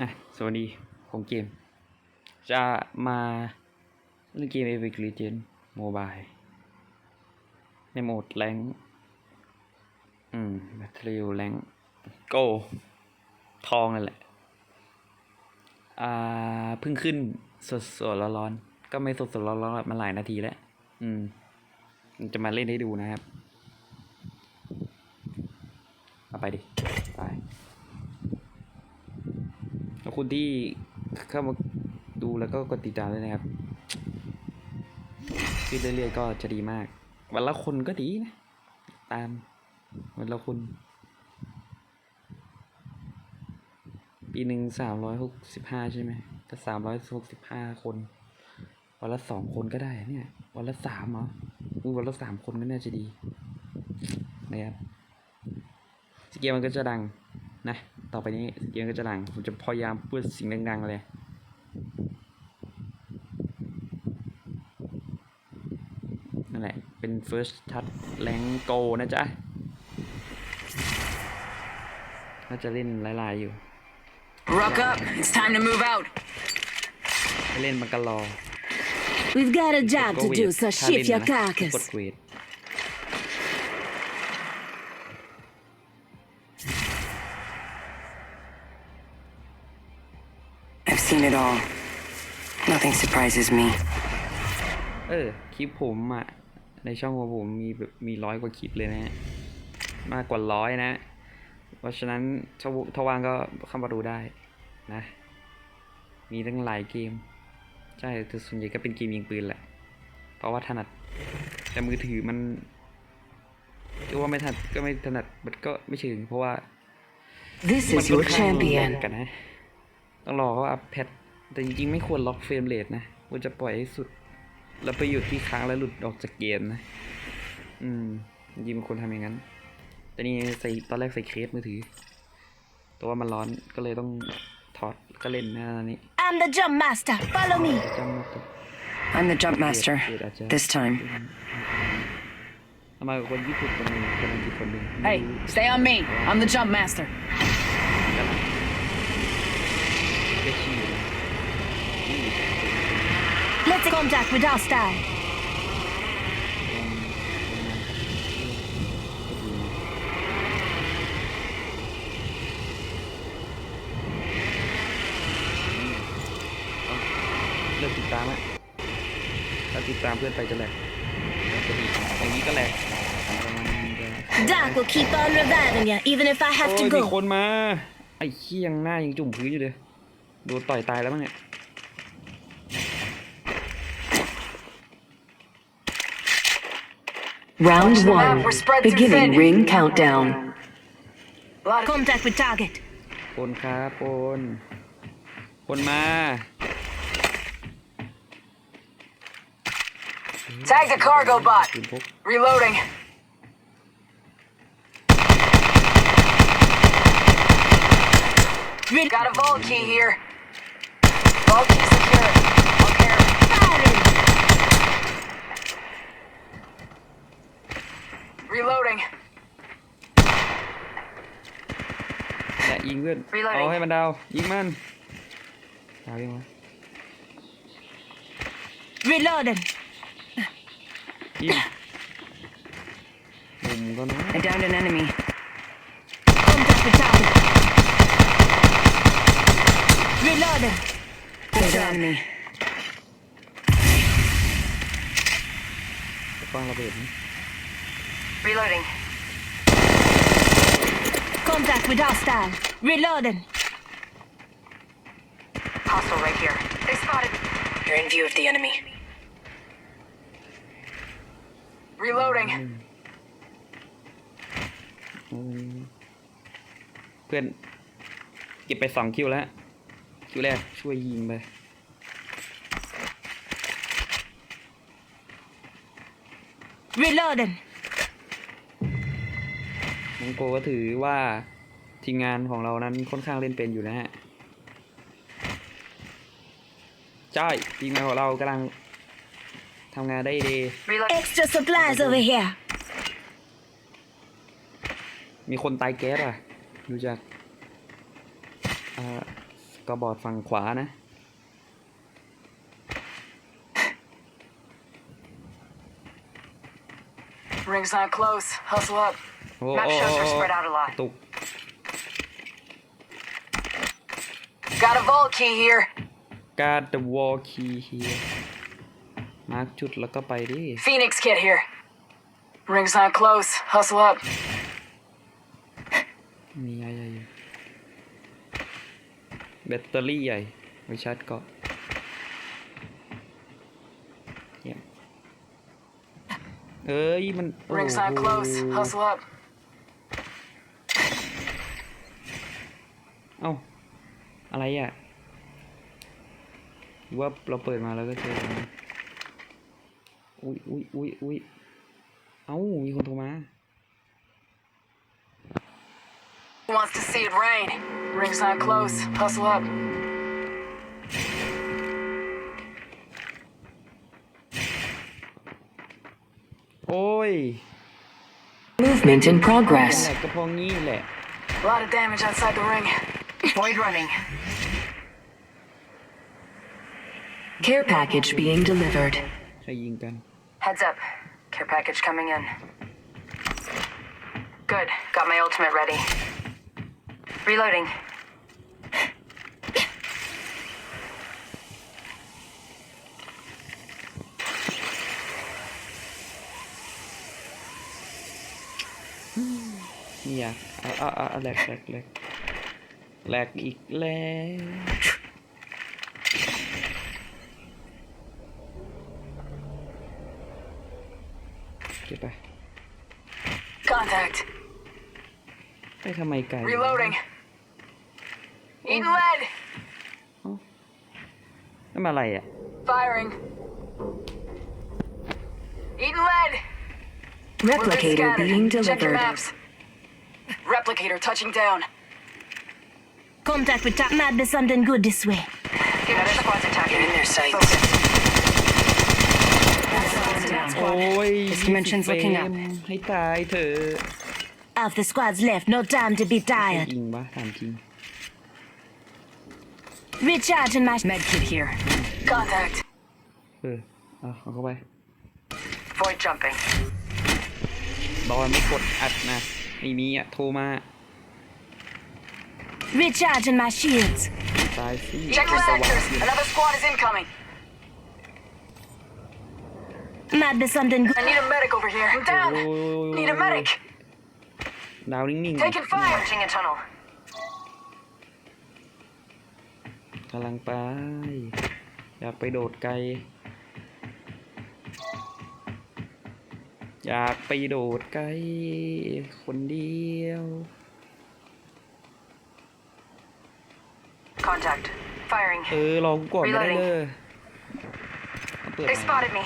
อะสวัสดีผมเกม จะมาเล่นเกม Epic Legends Mobile ในโหมดแรงอืม Battle แรงโกทองนั่นแหละ อ่าเพิ่งขึ้นสดสดร้อนๆก็ไม่สดสดๆร้อนๆมาหลายนาทีแล้ว อืม จะมาเล่นให้ดูนะครับ เอาไปดิ ไป แล้ว คุณที่เข้ามาดูแล้วก็กดติดตามด้วยนะครับขึ้นเรื่อยๆก็จะดีมาก วันละคนก็ดีนะ ตามวันละคน ปีหนึ่งสามร้อยหกสิบห้าใช่ไหมถ้าสามร้อยหกสิบห้าคน วันละสองคนก็ได้เนี่ย วันละสามเหรอวันละสามคนก็น่าจะดีนะครับสเกมมันก็จะดัง นะ ต่อไปนี้เสียงก็จะดัง ผมจะพยายามพูดเสิ่งดังๆเลยนั่นแหละ เป็น first touch แรงโกนะจ๊ะน่าจะเล่นหลายๆอยู่ Rock up. It's time to move out. ให้เล่นมันก็รอ We've got a job ก็ to เว do, ท so ถ้าเล่น shift your นะกด carcass. It all. Nothing surprises me. เออคลิปผมอะ ในช่องของผมมีแบบมีร้อยกว่าคลิปเลยนะฮะมากกว่าร้อยนะ เพราะฉะนั้นถ้าถ้าว่างก็เข้ามาดูได้นะ มีตั้งหลายเกม ใช่แต่ส่วนใหญ่ก็เป็นเกมยิงปืนแหละ เพราะว่าถนัด แต่มือถือมันก็ว่าไม่ถนัดก็ไม่ถนัดมันก็ไม่ถึงเพราะว่า This มัน is ค่อ your นข้างรุนแรง champion. กันนะ ต้องรอเขาอัพแพทแต่จริงๆ ไม่ควรล็อกเฟรมเรทนะควรจะปล่อยให้สุด แล้วไปหยุดที่ค้างแล้วหลุดออกจากเกมนะ อืมจริงๆมันควรทำอย่างนั้น แต่นี่ใส่ตอนแรกใส่เคสมือถือ แต่ว่ามันร้อนก็เลยต้องถอดก็เล่นนะอันนี้ I'm the jump master. Follow me. จำมาตัว I'm the jump master. This time. ทำไมากับคนญี่ปุ่นคนหนึ่งคนอังกฤษคนหนึ่ง Hey, stay on me. I'm the jump master. ได้ขี้อยู่นะนี่ Let's contact with hostile. ลองลองมาก็ดีนะเอาเริ่มติดตามแล้วถ้าติดตามเพื่อนไปจะแหลกจะดีอย่างนี้ก็แหลก Doc will keep on reviving you, even if I โอ้ have ย to มี go. คนมา ไอ้ขี้ยังหน้ายังจุ่มพื้นอยู่เลย โดนต่อยตายแล้วมั้งเนี่ย Round Watch the map, one. we're spread too Beginning thin. ring countdown. A lot of Contact with target. คนครับคน คนมา Tag the cargo bot. ปืนพก Reloading. Re- Got a vault key here. Vault key Reloading. และยิงเพื่อน Reloading เอาให้มันดาว ยิงมันดาวยังวะ Reloading. ยิงมุมก็นะ I downed an enemy. Contact with target. Reloading. Killed an enemy. ฟังระเบิดนะ Reloading. Contact with hostile. Reloading. Hostile right here. They spotted. You're in view of the enemy. Reloading. อืมเพื่อนเก็บไปสองคิวแล้ว คิวแรกช่วยยิงไป Reloading. น้องโกก็ถือว่าทีมงานของเรานั้นค่อนข้างเล่นเป็นอยู่นะฮะใช่ทีมงานของเรากำลังทำงานได้ดี Reloading. Extra supplies over here. มีคนตายแก๊สอะ ดูจากอ่าสก็บอดฝั่งขวานะ Ring's not close. Hustle up. โอ้ Map โอ้ shows โอ้ we're โอ้ spread out a ก lot. ระตุก Got a vault key here. การ์ด the wall key here มาร์กจุดแล้วก็ไปดิ Phoenix kit here. Ring's not close. Hustle up. มีใหญ่ใหญ่อยู่แบตเตอรี่ใหญ่ไว้ชาร์จเกาะเยี่ยมเอ้ย มันโอ้ Ring's not โห close. Hustle up. เอ้า อะไรอะหรือว่าเราเปิดมาแล้วก็เจอมันอุ้ยอุ้ยอุ้ยอุ้ยเอ้า มีคนโทรมา Who wants to see it rain? Ring's not close. Hustle up. โอ้ย Movement in นั่น progress. แหละก็เพองี้แหละ A lot of damage outside the ring. Void running. Care package being delivered. ใครยิงกัน Heads up. Care package coming in. Good. Got my ultimate ready. Reloading. นี่อยากเอ แหลกแหลกแหลกแหลกอีกแล้วเก็บไป Contact. ไปทำไมไกล Reloading. Eating lead. นั่นมาอะไรอ่ะ Firing. Eating lead. Movement Replicator scattered. being Check your delivered. maps. Replicator touching down. Contact with top. Might be something good this way. Another squad's attacking. in their sights. โอ้ย This dimension's looking up. ให้ตายเถอะ Half the squad's left. No time to be ใคร tired. ยิงวะถามจริง Recharging my. Medkit here. Contact. เออเอาเอาเข้าไป Void jumping. ดอนไม่กดอัดนะไม่มีอ่ะ โทรมา Recharging my shields. ตายสิ Check your สว่าง sectors. อยู่ Another squad is incoming. Might be something good. I need a medic over here. I'm down. Oh. Need a medic. ดาวนิ่ง Taking fire. Searching a tunnel. กำลังไป อยากไปโดดไกล อยากไปโดดไกล คนเดียว Contact. Firing. เออลองก่อนไม่ได้เลยเอาเปิด They มา spotted me.